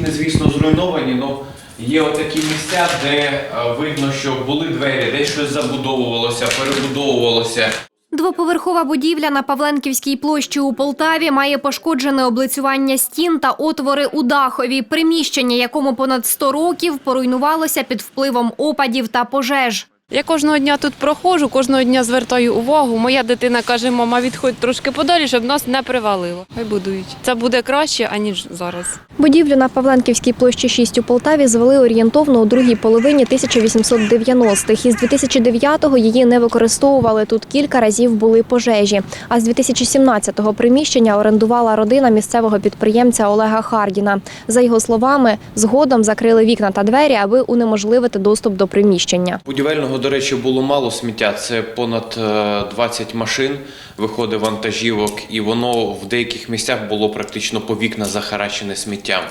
стіни, звісно, зруйновані, але є отакі місця, де е, видно, що були двері, десь щось забудовувалося, перебудовувалося. Двоповерхова будівля на Павленківській площі у Полтаві має пошкоджене облицювання стін та отвори у дахові. Приміщення, якому понад 100 років, поруйнувалося під впливом опадів та пожеж. Я кожного дня тут проходжу, кожного дня звертаю увагу. Моя дитина каже, мама, відходь трошки подалі, щоб нас не привалило. Хай будують. Це буде краще, аніж зараз. Будівлю на Павленківській площі 6 у Полтаві звели орієнтовно у другій половині 1890-х. Із 2009-го її не використовували. Тут кілька разів були пожежі. А з 2017-го приміщення орендувала родина місцевого підприємця Олега Хардіна. За його словами, згодом закрили вікна та двері, аби унеможливити доступ до приміщення. Будівельного, до речі, було мало сміття. Це понад е, 20 машин виходить вантажівок, і воно в деяких місцях було практично по вікна захарачене сміттям.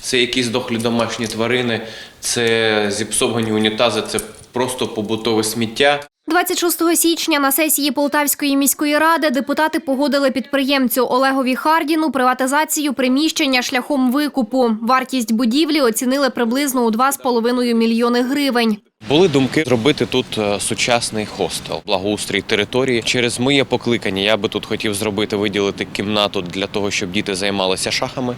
Це якісь дохлі домашні тварини, це зіпсовані унітази, це просто побутове сміття. 26 січня на сесії Полтавської міської ради депутати погодили підприємцю Олегові Хардіну приватизацію приміщення шляхом викупу. Вартість будівлі оцінили приблизно у 2,5 мільйони гривень. Були думки зробити тут е, сучасний хостел, благоустрій території. Через моє покликання я би тут хотів зробити виділити кімнату для того, щоб діти займалися шахами.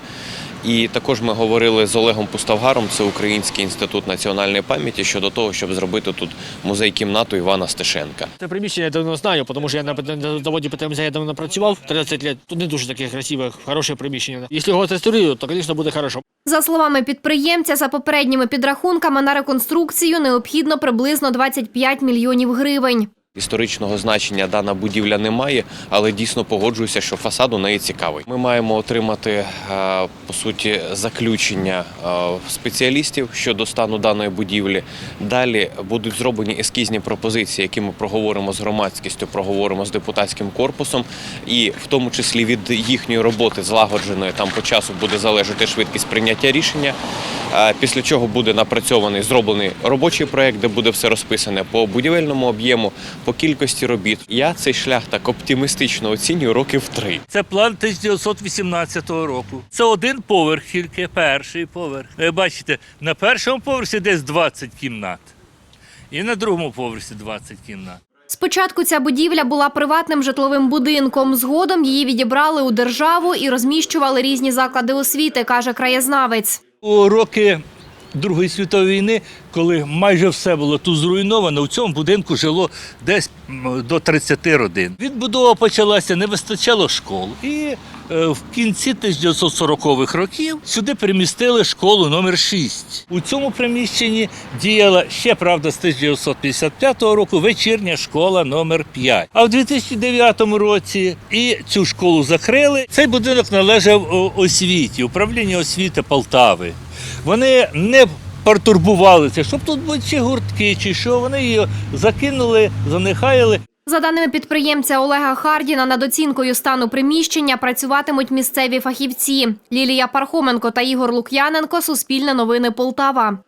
І також ми говорили з Олегом Пуставгаром, це Український інститут національної пам'яті, щодо того, щоб зробити тут музей-кімнату Івана Стешенка. Це приміщення я давно знаю, тому що я на заводі ПТМЗ я давно працював 13 років. Тут не дуже таке красиве, хороше приміщення. Якщо його отреставрують, то, звісно, буде хорошо. За словами підприємця, за попередніми підрахунками на реконструкцію необхідно приблизно 25 мільйонів гривень. Історичного значення дана будівля не має, але дійсно погоджуюся, що фасад у неї цікавий. Ми маємо отримати е, по суті заключення е, спеціалістів щодо стану даної будівлі. Далі будуть зроблені ескізні пропозиції, які ми проговоримо з громадськістю, проговоримо з депутатським корпусом, і в тому числі від їхньої роботи злагодженої там по часу буде залежати швидкість прийняття рішення. Після чого буде напрацьований зроблений робочий проект, де буде все розписане по будівельному об'єму, по кількості робіт. Я цей шлях так оптимістично оцінюю років три. Це план 1918 року. Це один поверх тільки, перший поверх. Ви бачите, на першому поверсі десь 20 кімнат. І на другому поверсі 20 кімнат. Спочатку ця будівля була приватним житловим будинком. Згодом її відібрали у державу і розміщували різні заклади освіти, каже краєзнавець. У роки Другої світової війни, коли майже все було тут зруйновано, у цьому будинку жило десь до 30 родин. Відбудова почалася, не вистачало школ. І в кінці 1940-х років сюди перемістили школу номер 6. У цьому приміщенні діяла ще правда з 1955 року вечірня школа номер 5. А в 2009 році і цю школу закрили. Цей будинок належав освіті, управлінню освіти Полтави. Вони не пертурбувалися, щоб тут були чи гуртки, чи що. Вони її закинули, занехаяли. За даними підприємця Олега Хардіна, над оцінкою стану приміщення працюватимуть місцеві фахівці. Лілія Пархоменко та Ігор Лук'яненко. Суспільне новини Полтава.